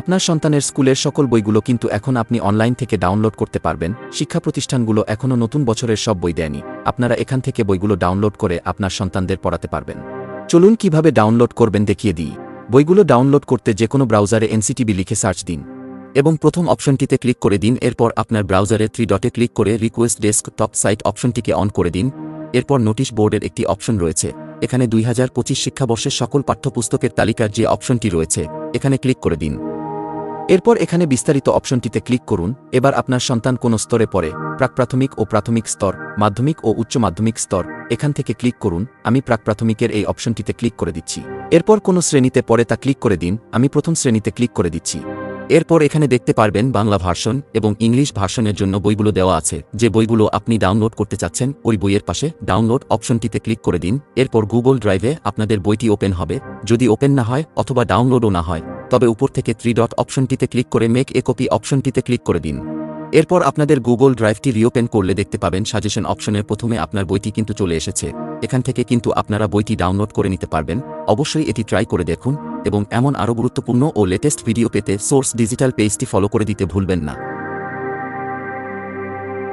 আপনার সন্তানের স্কুলের সকল বইগুলো কিন্তু এখন আপনি অনলাইন থেকে ডাউনলোড করতে পারবেন। শিক্ষা প্রতিষ্ঠানগুলো এখনও নতুন বছরের সব বই দেয়নি। আপনারা এখান থেকে বইগুলো ডাউনলোড করে আপনার সন্তানদের পড়াতে পারবেন। চলুন কীভাবে ডাউনলোড করবেন দেখিয়ে দিই। বইগুলো ডাউনলোড করতে যে কোনো ব্রাউজারে এনসিটিবি লিখে সার্চ দিন এবং প্রথম অপশনটিতে ক্লিক করে দিন। এরপর আপনার ব্রাউজারে থ্রি ডটে ক্লিক করে রিকোয়েস্ট ডেস্ক টপ সাইট অপশনটিকে অন করে দিন। এরপর নোটিশ বোর্ডের একটি অপশন রয়েছে। এখানে দুই হাজার পঁচিশ শিক্ষাবর্ষের সকল পাঠ্যপুস্তকের তালিকার যে অপশনটি রয়েছে, এখানে ক্লিক করে দিন। এরপর এখানে বিস্তারিত অপশনটিতে ক্লিক করুন। এবার আপনার সন্তান কোন স্তরে পড়ে প্রাক প্রাথমিক ও প্রাথমিক স্তর, মাধ্যমিক ও উচ্চ মাধ্যমিক স্তর, এখান থেকে ক্লিক করুন, আমি প্রাক প্রাথমিকের এই অপশনটিতে ক্লিক করে দিচ্ছি। এরপর কোন শ্রেণীতে পড়ে তা ক্লিক করে দিন, আমি প্রথম শ্রেণীতে ক্লিক করে দিচ্ছি। এরপর এখানে দেখতে পারবেন বাংলা ভার্সন এবং ইংলিশ ভার্সনের জন্য বইগুলো দেওয়া আছে, যে বইগুলো আপনি ডাউনলোড করতে চাচ্ছেন, ওই বইয়ের পাশে ডাউনলোড অপশনটিতে ক্লিক করে দিন। এরপর গুগল ড্রাইভে আপনাদের বইটি ওপেন হবে। যদি ওপেন না হয় অথবা ডাউনলোডও না হয় তবে উপর থেকে থ্রি ডট অপশনটিতে ক্লিক করে মেক এ কপি অপশনটিতে ক্লিক করে দিন। এরপর আপনাদের গুগল ড্রাইভটি রিওপেন করলে দেখতে পাবেন সাজেশন অপশনের প্রথমে আপনার বইটি কিন্তু চলে এসেছে। এখান থেকে কিন্তু আপনারা বইটি ডাউনলোড করে নিতে পারবেন। অবশ্যই এটি ট্রাই করে দেখুন এবং এমন আরও গুরুত্বপূর্ণ ও লেটেস্ট ভিডিও পেতে সোর্স ডিজিটাল পেজটি ফলো করে দিতে ভুলবেন না।